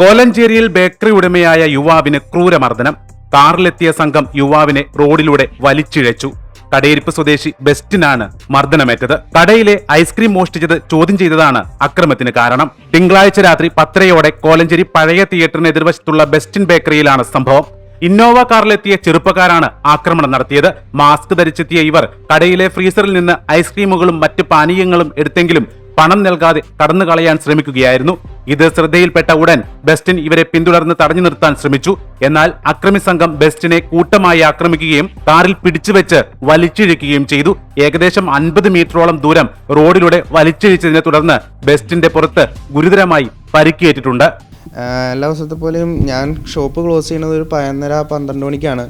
കോലഞ്ചേരിയിൽ bakery ഉടമയായ യുവാവിന് ക്രൂരമർദ്ദനം. കാറിലെത്തിയ സംഘം യുവാവിനെ റോഡിലൂടെ വലിച്ചിഴച്ചു. കടയിരിപ്പ് സ്വദേശി ബെസ്റ്റിനാണ് മർദ്ദനമേറ്റത്. കടയിലെ ഐസ്ക്രീം മോഷ്ടിച്ചത് ചോദ്യം ചെയ്തതാണ് അക്രമത്തിന് കാരണം. തിങ്കളാഴ്ച രാത്രി പത്തരയോടെ കോലഞ്ചേരി പഴയ തിയേറ്ററിന് എതിർവശത്തുള്ള ബെസ്റ്റിൻ ബേക്കറിയിലാണ് സംഭവം. ഇന്നോവ കാറിലെത്തിയ ചെറുപ്പക്കാരാണ് ആക്രമണം നടത്തിയത്. മാസ്ക് ധരിച്ചെത്തിയ ഇവർ കടയിലെ ഫ്രീസറിൽ നിന്ന് ഐസ്ക്രീമുകളും മറ്റ് പാനീയങ്ങളും എടുത്തെങ്കിലും പണം നൽകാതെ കടന്നു കളയാൻ ശ്രമിക്കുകയായിരുന്നു. ഇത് ശ്രദ്ധയിൽപ്പെട്ട ഉടൻ ബെസ്റ്റിൻ ഇവരെ പിന്തുടർന്ന് തടഞ്ഞു നിർത്താൻ ശ്രമിച്ചു. എന്നാൽ അക്രമി സംഘം ബെസ്റ്റിനെ കൂട്ടമായി ആക്രമിക്കുകയും കാറിൽ പിടിച്ചുവെച്ച് വലിച്ചിഴക്കുകയും ചെയ്തു. ഏകദേശം അൻപത് മീറ്ററോളം ദൂരം റോഡിലൂടെ വലിച്ചിഴിച്ചതിനെ തുടർന്ന് ബെസ്റ്റിന്റെ പുറത്ത് ഗുരുതരമായി പരിക്കേറ്റിട്ടുണ്ട്. എല്ലാ ദിവസത്തെ പോലെയും ഞാൻ ഷോപ്പ് ക്ലോസ് ചെയ്യുന്നത് ഒരു പതിനൊന്നര പന്ത്രണ്ട് മണിക്കാണ്.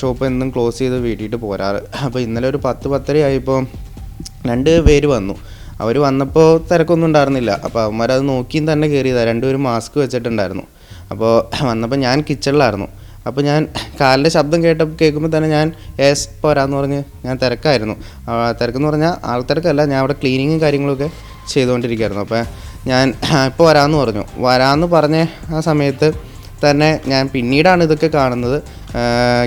ഷോപ്പ് എന്നും ക്ലോസ് ചെയ്ത് വീട്ടിയിട്ട് പോരാറ്. അപ്പോൾ ഇന്നലെ ഒരു പത്ത് പത്തര ആയപ്പോൾ രണ്ട് പേര് വന്നു. അവർ വന്നപ്പോൾ തിരക്കൊന്നും ഉണ്ടായിരുന്നില്ല. അപ്പോൾ അവന്മാരത് നോക്കിയും തന്നെ കയറിയതാണ് രണ്ടുപേരും മാസ്ക് വെച്ചിട്ടുണ്ടായിരുന്നു. അപ്പോൾ വന്നപ്പോൾ ഞാൻ കിച്ചണിലായിരുന്നു അപ്പോൾ ഞാൻ കാലിന്റെ ശബ്ദം കേട്ട കേൾക്കുമ്പോൾ തന്നെ ഞാൻ ഏസ് പോരാന്ന് പറഞ്ഞ് ഞാൻ തിരക്കായിരുന്നു. തിരക്കെന്ന് പറഞ്ഞാൽ ആൾ തിരക്കല്ല ഞാൻ അവിടെ ക്ലീനിങ്ങും കാര്യങ്ങളൊക്കെ ചെയ്തുകൊണ്ടിരിക്കുകയായിരുന്നു അപ്പോൾ ഞാൻ ഇപ്പോൾ വരാമെന്ന് പറഞ്ഞു. വരാമെന്ന് പറഞ്ഞ ആ സമയത്ത് തന്നെ ഞാൻ പിന്നീടാണ് ഇതൊക്കെ കാണുന്നത്.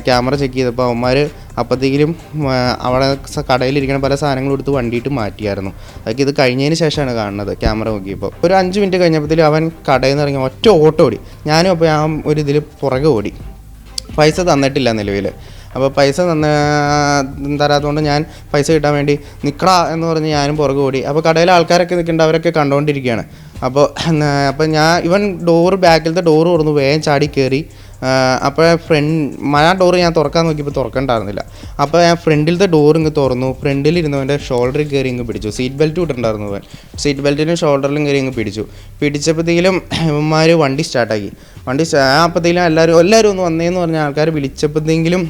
ക്യാമറ ചെക്ക് ചെയ്തപ്പോൾ അവന്മാർ അപ്പോഴത്തേക്കും അവിടെ കടയിലിരിക്കുന്ന പല സാധനങ്ങളും എടുത്ത് വണ്ടിയിട്ട് മാറ്റിയായിരുന്നു. അതൊക്കെ ഇത് കഴിഞ്ഞതിന് ശേഷമാണ് കാണുന്നത് ക്യാമറ നോക്കിയപ്പോൾ ഒരു അഞ്ച് മിനിറ്റ് കഴിഞ്ഞപ്പോഴത്തേക്കും അവൻ കടയിൽ നിന്ന് ഇറങ്ങി ഒറ്റ ഓട്ടോ ഓടി. ഞാനും അപ്പോൾ ആ ഒരു ഇതിൽ പുറകെ ഓടി. പൈസ തന്നിട്ടില്ല നിലവിൽ അപ്പോൾ പൈസ തന്ന തരാത്തതുകൊണ്ട് ഞാൻ പൈസ കിട്ടാൻ വേണ്ടി നിൽക്കടാ എന്ന് പറഞ്ഞ് ഞാനും പുറകെ ഓടി. അപ്പോൾ കടയിലെ ആൾക്കാരൊക്കെ നിൽക്കുന്നുണ്ട് അവരൊക്കെ കണ്ടുകൊണ്ടിരിക്കുകയാണ് അപ്പോൾ അപ്പോൾ ഞാൻ ഇവൻ ഡോറ് ബാക്കിലത്തെ ഡോറ് തുറന്ന് വേഗം ചാടി കയറി അപ്പോൾ ഫ്രണ്ട് മഴ ഡോർ ഞാൻ തുറക്കാൻ നോക്കിയപ്പോൾ തുറക്കണ്ടായിരുന്നില്ല. അപ്പോൾ ഞാൻ ഫ്രണ്ടിലത്തെ ഡോർ ഇങ്ങ് തുറന്നു ഫ്രണ്ടിൽ ഫ്രണ്ടിലിരുന്നവന്റെ ഷോൾഡറിൽ കയറി ഇങ്ങ് പിടിച്ചു. സീറ്റ് ബെൽറ്റ് ഇട്ടുണ്ടായിരുന്നു അവൻ സീറ്റ് ബെൽറ്റിനും ഷോൾഡറിലും കയറി ഇങ്ങ് പിടിച്ചു. പിടിച്ചപ്പോഴത്തേക്കും ഇവന്മാർ വണ്ടി സ്റ്റാർട്ടാക്കി വണ്ടി അപ്പോഴത്തേക്കും എല്ലാവരും എല്ലാവരും ഒന്ന് വന്നേന്ന് പറഞ്ഞ ആൾക്കാർ വിളിച്ചപ്പോഴത്തെങ്കിലും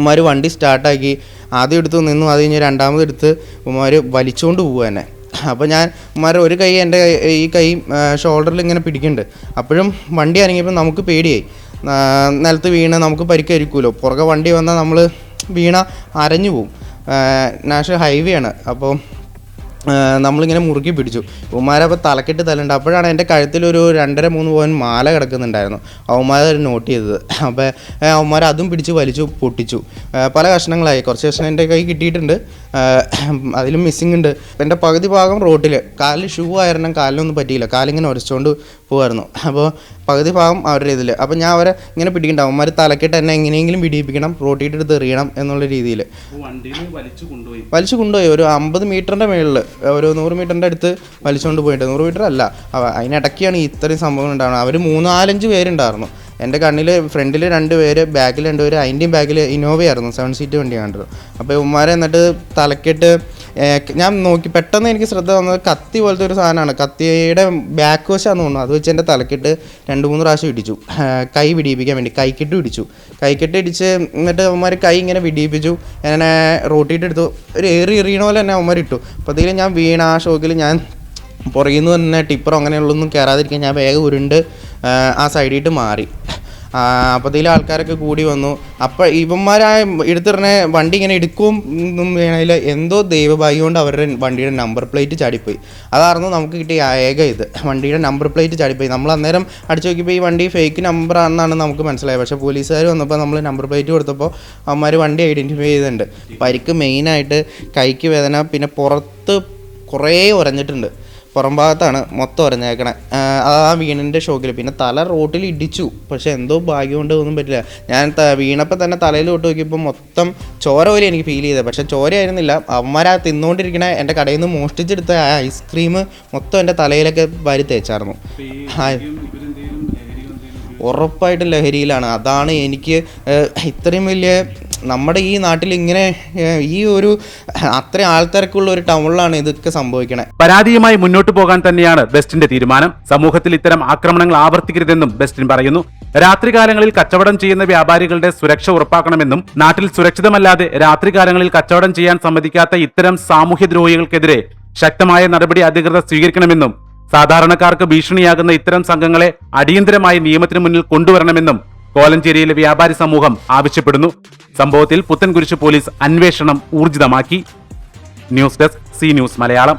ഉമ്മാർ വണ്ടി സ്റ്റാർട്ടാക്കി ആദ്യം എടുത്ത് നിന്നു അത് കഴിഞ്ഞ് രണ്ടാമത് എടുത്ത് ഉമ്മാർ വലിച്ചുകൊണ്ട് പോകുക തന്നെ അപ്പോൾ ഞാൻ ഉമ്മാർ ഒരു കൈ എന്റെ ഈ കൈ ഷോൾഡറിൽ ഇങ്ങനെ പിടിക്കുന്നുണ്ട്. അപ്പോഴും വണ്ടി ഇറങ്ങിയപ്പോൾ നമുക്ക് പേടിയായി. നിലത്ത് വീണ് നമുക്ക് പരിക്കരിക്കുമല്ലോ പുറകെ വണ്ടി വന്നാൽ നമ്മൾ വീണ അരഞ്ഞു പോവും. നാഷണൽ ഹൈവേ ആണ് അപ്പോൾ നമ്മളിങ്ങനെ മുറുക്കി പിടിച്ചു. ഉമ്മാരപ്പോൾ തലക്കെട്ട് തല്ലുണ്ട് അപ്പോഴാണ് എന്റെ കഴുത്തിലൊരു രണ്ടര മൂന്ന് പവൻ മാല കിടക്കുന്നുണ്ടായിരുന്നു. അവന്മാർ നോട്ട് ചെയ്തത്. അപ്പോൾ അവന്മാർ അതും പിടിച്ച് വലിച്ചു പൊട്ടിച്ചു. പല കഷ്ണങ്ങളായി. കുറച്ച് കഷ്ണം എന്റെ കൈ കിട്ടിയിട്ടുണ്ട്. അതിലും മിസ്സിങ് ഉണ്ട്. എന്റെ പകുതി ഭാഗം റോട്ടിൽ കാലിൽ ഷൂ ആയിരുന്നു കാലിനൊന്നും പറ്റിയില്ല. കാലിങ്ങനെ ഉരച്ചുകൊണ്ട് പോകുമായിരുന്നു അപ്പോൾ പകുതി ഭാഗം അവരുടെ ഇതിൽ അപ്പോൾ ഞാൻ അവരെ ഇങ്ങനെ പിടിക്കണ്ട അവന്മാർ തലക്കെട്ട് എന്നെ എങ്ങനെയെങ്കിലും പിടിപ്പിക്കണം റോട്ടിയിട്ട് എടുത്ത് എറിയണം എന്നുള്ള രീതിയിൽ വലിച്ചു കൊണ്ടുപോയി. ഒരു അമ്പത് മീറ്ററിന്റെ മുകളിൽ ഒരു നൂറ് മീറ്ററിന്റെ അടുത്ത് വലിച്ചുകൊണ്ട് പോയിട്ട്. നൂറ് മീറ്റർ അല്ല. അതിനിടയ്ക്കാണ് ഇത്രയും സംഭവങ്ങൾ ഉണ്ടാവുന്നത്. അവർ മൂന്നാലഞ്ച് പേരുണ്ടായിരുന്നു. എന്റെ കണ്ണിൽ ഫ്രണ്ടിൽ രണ്ട് പേര് ബാക്കിൽ രണ്ട് പേര് അതിന്റെയും ബാക്കിൽ ഇന്നോവയായിരുന്നു. സെവൻ സീറ്റ് വണ്ടി കണ്ടത്. അപ്പോൾ ഉമ്മാരെ എന്നിട്ട് തലക്കെട്ട് ഞാൻ നോക്കി പെട്ടെന്ന് എനിക്ക് ശ്രദ്ധ വന്നത് കത്തി പോലത്തെ ഒരു സാധനമാണ്. കത്തിയുടെ ബാക്ക് വശമാണെന്ന് തോന്നുന്നു. അത് വെച്ച് എന്റെ തലക്കിട്ട് രണ്ട് മൂന്ന് പ്രാവശ്യം ഇടിച്ചു. കൈ പിടിപ്പിക്കാൻ വേണ്ടി കൈക്കെട്ട് ഇടിച്ചു. കൈക്കെട്ട് ഇടിച്ച് എന്നിട്ട് അവന്മാർ കൈ ഇങ്ങനെ പിടിപ്പിച്ചു എന്നെ റോട്ടിയിട്ട് എടുത്തു. ഒരു ഏറി എറിയണ പോലെ തന്നെ അവന്മാർ ഇട്ടു. അപ്പോഴത്തേക്കും ഞാൻ വീണ ആ ഷോക്കിൽ ഞാൻ പുറകിൽ നിന്ന് തന്നെ ടിപ്പറോ അങ്ങനെയുള്ളൊന്നും കയറാതിരിക്കാൻ ഞാൻ വേഗം ഉരുണ്ട് ആ, സൈഡിട്ട് മാറി. അപ്പോഴത്തേലും ആൾക്കാരൊക്കെ കൂടി വന്നു. അപ്പോൾ ഇവന്മാരാ എടുത്തിറങ്ങ വണ്ടി ഇങ്ങനെ എടുക്കും വേണമെങ്കിൽ എന്തോ ദൈവഭാഗ്യം കൊണ്ട് അവരുടെ വണ്ടിയുടെ നമ്പർ പ്ലേറ്റ് ചാടിപ്പോയി. അതായിരുന്നു നമുക്ക് കിട്ടിയ ഏക ഇത്. വണ്ടിയുടെ നമ്പർ പ്ലേറ്റ് ചാടിപ്പോയി. നമ്മൾ അന്നേരം അടിച്ചു നോക്കിയപ്പോൾ ഈ വണ്ടി ഫേക്ക് നമ്പർ ആണെന്നാണ് നമുക്ക് മനസ്സിലായത്. പക്ഷേ പോലീസുകാർ വന്നപ്പോൾ നമ്മൾ നമ്പർ പ്ലേറ്റ് കൊടുത്തപ്പോൾ അവന്മാർ വണ്ടി ഐഡന്റിഫൈ ചെയ്തിട്ടുണ്ട്. പരിക്ക് മെയിനായിട്ട് കൈക്ക് വേദന പിന്നെ പുറത്ത് കുറേ ഉരഞ്ഞിട്ടുണ്ട്. പുറം ഭാഗത്താണ് മൊത്തം ഉറഞ്ഞേക്കണേ ആ വീണിന്റെ ഷോക്കിൽ പിന്നെ തല റോട്ടിൽ ഇടിച്ചു. പക്ഷേ എന്തോ ഭാഗ്യം കൊണ്ട് ഒന്നും പറ്റില്ല. ഞാൻ വീണപ്പോൾ തന്നെ തലയിൽ തൊട്ട് നോക്കിയപ്പോൾ മൊത്തം ചോര പോലെ എനിക്ക് ഫീൽ ചെയ്തത് പക്ഷെ ചോരയായിരുന്നില്ല. അവന്മാരാ തിന്നുകൊണ്ടിരിക്കണ എന്റെ കടയിൽ നിന്ന് മോഷ്ടിച്ചെടുത്ത ആ ഐസ്ക്രീം മൊത്തം എന്റെ തലയിലൊക്കെ വരി തേച്ചായിരുന്നു ഉറപ്പായിട്ടും ലഹരിയിലാണ്. അതാണ് എനിക്ക് ഇത്രയും വലിയ നമ്മുടെ ഈ നാട്ടിൽ ഇങ്ങനെ ഈ ഒരു അത്ര ആൾത്തിരക്കുള്ള ഒരു ടൗണിലാണ് ഇതൊക്കെ സംഭവിക്കണേ. പരാതിയുമായി മുന്നോട്ട് പോകാൻ തന്നെയാണ് ബെസ്റ്റിന്റെ തീരുമാനം. സമൂഹത്തിൽ ഇത്തരം ആക്രമണങ്ങൾ ആവർത്തിക്കരുതെന്നും ബെസ്റ്റിൻ പറയുന്നു. രാത്രികാലങ്ങളിൽ കച്ചവടം ചെയ്യുന്ന വ്യാപാരികളുടെ സുരക്ഷ ഉറപ്പാക്കണമെന്നും നാട്ടിൽ സുരക്ഷിതമല്ലാതെ രാത്രികാലങ്ങളിൽ കച്ചവടം ചെയ്യാൻ സമ്മതിക്കാത്ത ഇത്തരം സാമൂഹ്യദ്രോഹികൾക്കെതിരെ ശക്തമായ നടപടി അധികൃതർ സ്വീകരിക്കണമെന്നും സാധാരണക്കാർക്ക് ഭീഷണിയാകുന്ന ഇത്തരം സംഘങ്ങളെ അടിയന്തരമായി നിയമത്തിന് മുന്നിൽ കൊണ്ടുവരണമെന്നും കോലഞ്ചേരിയിലെ വ്യാപാരി സമൂഹം ആവശ്യപ്പെടുന്നു. സംഭവത്തിൽ പുത്തൻകുരിശ് പോലീസ് അന്വേഷണം ഊർജിതമാക്കി. News desk C News Malayalam.